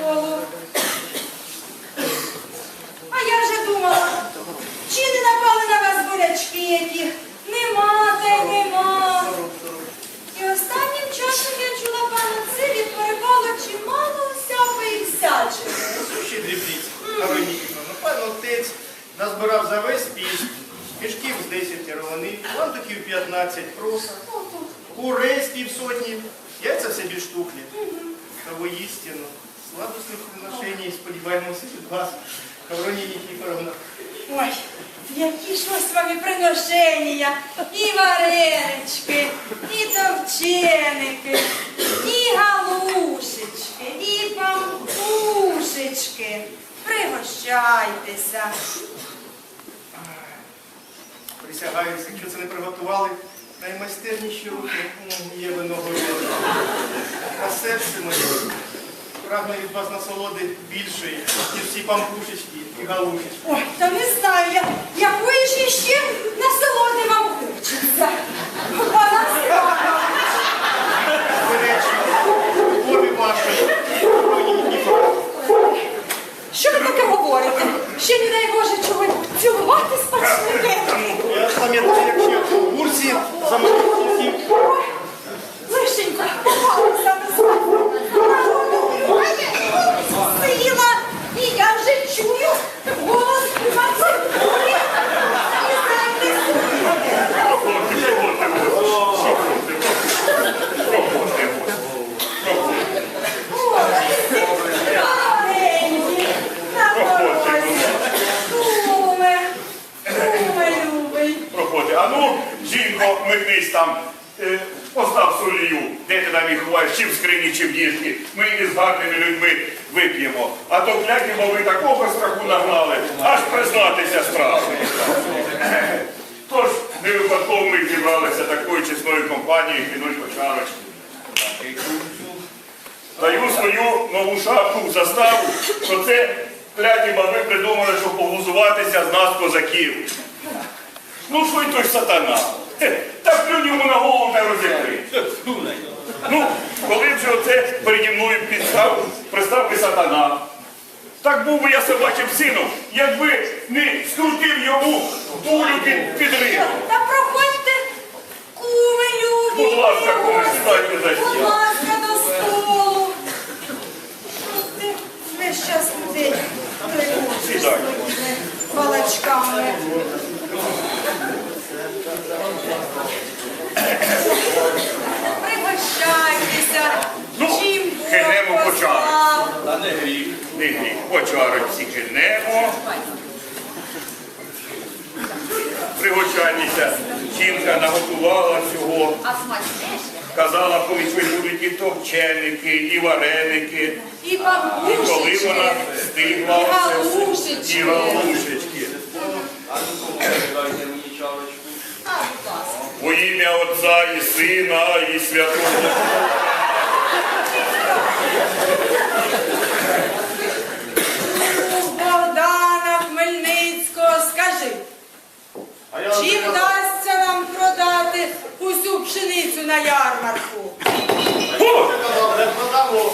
столу. А я вже думала, чи не напали на вас болячки які? Нема та й нема. І останнім часом я чула пана Циві перепало чимало всякої всячини. Суші дрібниці, Ароніківна. Ну, пан отець назбирав за весь піст. Мішків з 10 ровани, лантуків 15 проса, курей з півсотні, яйця все більш штуклі. Та воістину, сладосних приношеній, сподіваємося від вас, Хавронія Нікіфоровна. Ой, які ж ось вам і приношення, і варенички, і товченики, і галушечки, і пампушечки. Пригощайтеся. Присягаюся, якщо це не приготували, наймайстерніші руки є виногороди. А серце моє прагне від вас насолоди більшої, ніж ці пампушечки і галушечки. Ой, та не знаю я, якої ж іще насолоди вам хочеться. Вашої, Хавронія Що ви таке говорите? Ще не дай Боже чого цілувати спачники. Я пам'ятаю, як ще в курсі замовив всім. Ой, Лишенько, попалася на свадьбу. Сила, і я вже чую голос Мацепурі. Маленькі, на порозі. Куме, куме любий. проходить. А ну, жінко, мигнись там, е, постав солію, де там їх ховаєш, чи в скрині, чи в діжці. Ми із гарними людьми вип'ємо. А то глядімо, ви такого страху нагнали, аж признатися страшно. Тож, не випадково ми зібралися такою чесною компанією підуть по чарочку. Даю свою нову шапку в заставу, що це кляті баби придумали, щоб поглузуватися з нас козаків. Ну, що й той сатана? Та плюнь йому на голову не розігри. Ну, коли вже оце переді мною підстав, пристав би сатана. Так був би я собачим сином, якби не скрутив йому дулю під, під рибу. Та проходьте, куми любі. Будь ласка, куми, сідайте за стіл. Будь ласка, до столу. Що ти весь час людей тривожиш балачками? Пригощайтеся. Ну, Чим хилемо Бог по чару. послав. Та не гріх. По кинемо. Пригощайтеся. Жінка наготувала всього. Казала, коли ви будуть і товченики, і вареники. І І коли вона стигла І галушечки. і галушечки. А. Во ім'я Отця і Сина, і Святого. У Богдана Хмельницького скажи, А я чи вдасться нам продати усю пшеницю на ярмарку? не продамо.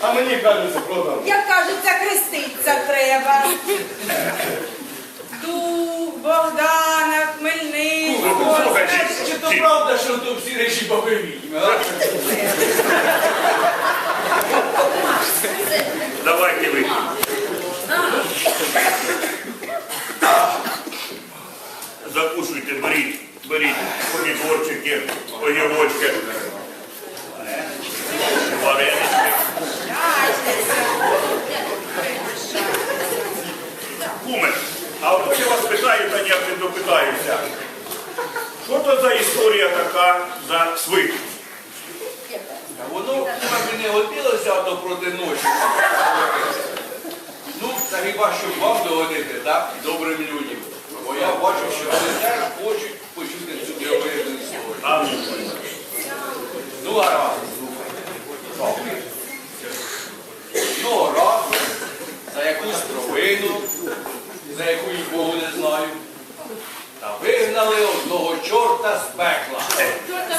А мені кажуть, продав. Як кажеться, хреститься треба. Дух Богдана Хмельницького. Чи то правда, що то всі речі а? Давайте ви. Закушуйте, беріть, беріть помідорчики, огірочки. Куме, а от я вас питаю, та ніяк не допитаюся. Що то за історія така за свик? Та Воно куме, не годилося ото проти ночі. Ну, та хіба що вам догодити, так? Добрим людям. Бо я бачу, що вони теж хочуть почути цю дивовижну історію. Ну, гаразд. Ну, разу, за якусь провину, за яку Богу не знаю, та вигнали одного чорта з пекла.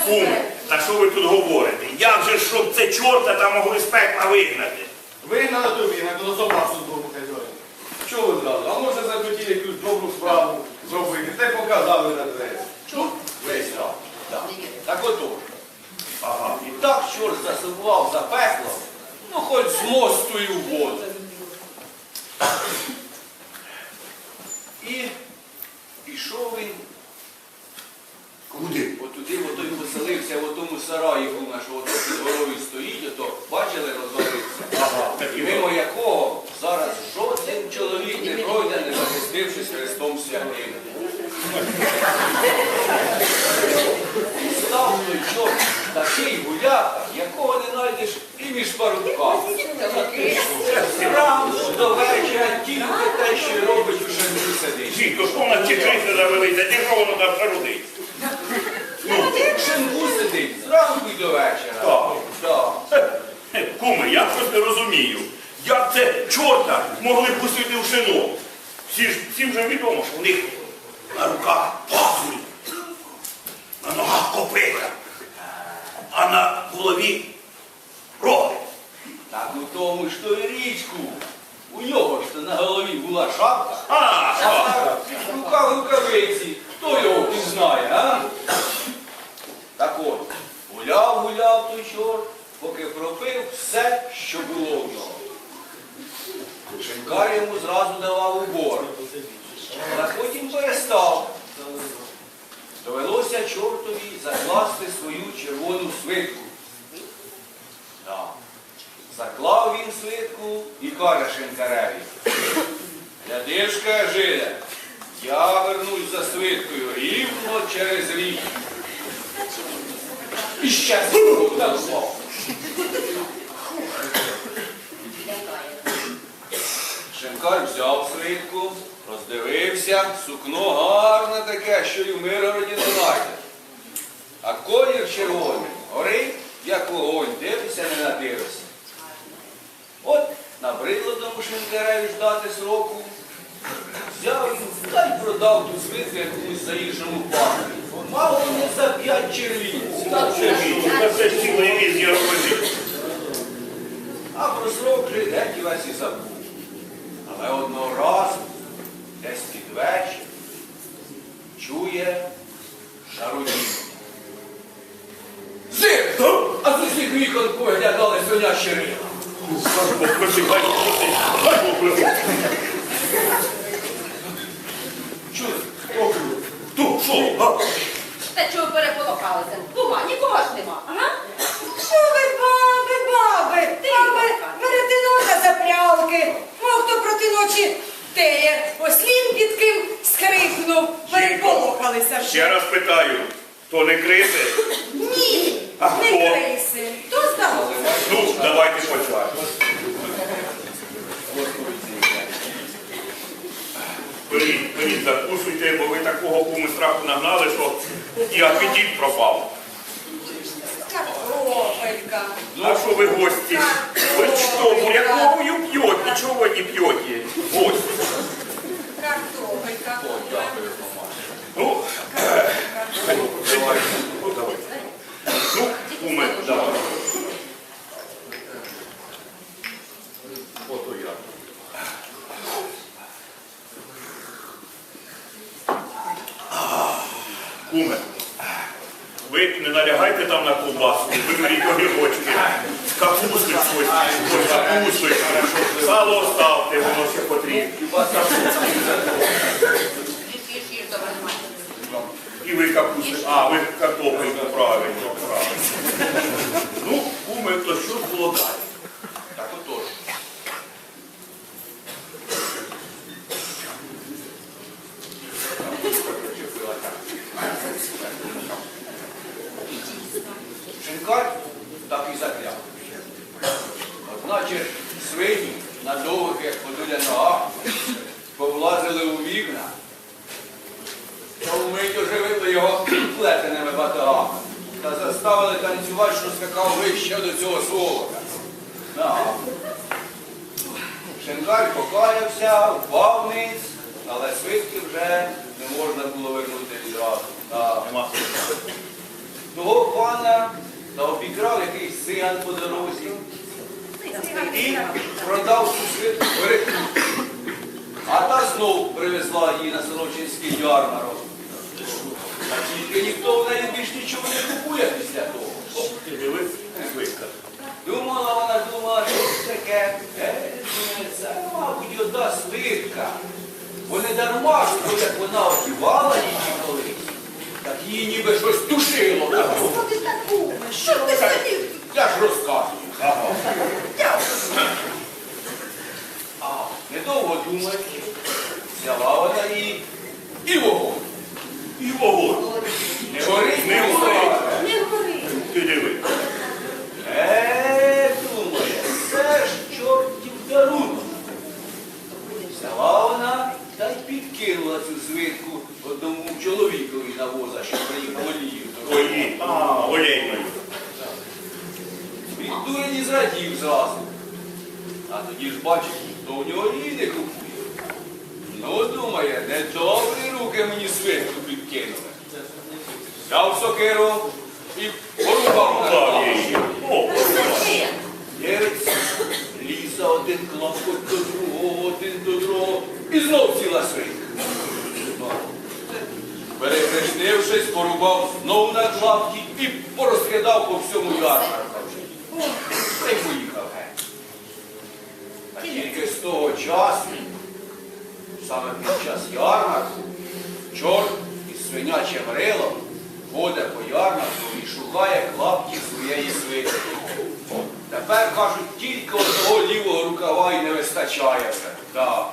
Куме, та що ви тут говорите? Як же, щоб це чорта там могли з пекла вигнати? Вигнали тобі, на колосовласу дому хазяїн. Чого ви зразу? А може захотіли якусь добру справу зробити? Те показали на двері. Тут весь рад. Так, так отож. Ага. І так чорт засував за пекло, ну хоч з мосту і в воду. І пішов він Куди? Отуди ото й поселився в отому сараї, куме, що ото під горою стоїть, ото бачили, розвалився. Ага, і Мимо якого зараз жоден чоловік не пройде, не захистившись Христом святим. Став той чорт такий гуляка, якого не знайдеш і між парубками. Зранку до вечора тільки те, що робить у шанку сидить. Жінко, що в нас ті криси завелися, де що воно там шарудить? В шинку сидить зранку і до вечора. Так. Так. Куме, я щось не розумію. Як це чорта могли пустити в шино? Всі ж, всім же відомо, що в них на руках пазурі, на ногах копита, а на голові роги. Так у тому ж то і річку. У нього ж то на голові була шапка, А, а а, в руках рукавиці. Хто його пізнає, а? Так от, гуляв, гуляв той чорт, поки пропив все, що було в нього. Шинкар йому зразу давав убор, а потім перестав. Довелося чортові закласти свою червону свитку. Так. Заклав він свитку і каже Шинкареві. Гляди ж, каже, я вернусь за свиткою рівно через рік. І ще свитку назвав. Шинкар взяв свитку, роздивився, сукно гарне таке, що і в Миргороді не знайде. А колір червоний, горить, як вогонь, дивишся, не надивишся. От набридло тому Шинкареві ждати сроку. Взяв і та й продав ту свитку якомусь заїжджому пану. Мало не за п'ять червінців. це ж, це все цілий віз я робив. А про срок же геть і весь і забув. Але одного разу, десь під вечір, чує шарудіння. Зир! А з усіх вікон поглядали свинячі рила. Попроси, хай попроси, хай. Чули? Хто, що? А? Та чого переполохалися? Кума, нікого ж нема, ага? Що ви, баби, баби, баби, берете нота за прялки. Мов хто проти ночі теє, ослін під ким скрикнув, переполохалися вже. Ще раз питаю, то не криси? Ні, А не хто? криси. То здалося. Ну, давайте почати. Беріть, беріть, закусуйте, бо ви такого кому страху нагнали, що і апетит пропав. Картопелька. А що ви гості? Ви що, буряковую п'єте? Чого ви не п'єте? Гості. Картопелька. Ну, ну, давай. Ну, куме, давай. Ото я. Куме, налягайте там на колбаску, виберіть огірочки, капусти щось, ось капусти, сало оставте, воно ще потрібно. І ви капусти, а ви картопельку, правильно, правильно. Ну, куми, то що було далі? Так отож. Шинкар так і закляв. Одначе свині на довгих, як подуля ногах, повлазили у вікна, та вмить оживили його плетеними батагами та заставили танцювати, що скакав вище до цього сволока. Шинкар покаявся, впав вниз, але свитки вже не можна було вернути відразу. Нема. Того пана та обікрав якийсь сиган по дорозі і продав цю свитку перекупку. А та знов привезла її на Сорочинський ярмарок. Тільки ніхто в неї більш нічого не купує після того. Ти дивись, свитка. Думала вона, думала, що це таке. Е, думає, це, мабуть, одна свитка. Бо не дарма, що як вона одівала її колись, так її ніби щось душило. Так, Що ти так думаєш? Що ти собі? Я ж розказую. Ага. А, недовго думаючи, взяла вона її і вогонь. І вогонь. Не горить, Не не горить. горить. Не говори. Ти диви. Е, думає, це ж чортів дарунок. Взяла вона та й підкинула цю свитку одному чоловікові на воза, що приїхав олію. Ої. А, олійною. Він дурень і зрадів зразу. А тоді ж бачить, хто в нього її не купує. Ну, думає, не добрі руки мені свитку підкинули. Взяв сокиру і порубав її. Єрець ліса один клапоть до другого, один до другого, і знов ціла свинка. Перехрестившись, порубав знов на клапті і порозкидав по всьому ярмарку. Та й поїхав геть. А тільки з того часу, саме під час ярмарку, чорт із свинячим рилом ходить по ярмарку і шукає клапті своєї свитки. Тепер кажуть, тільки одного лівого рукава і не вистачає. Да.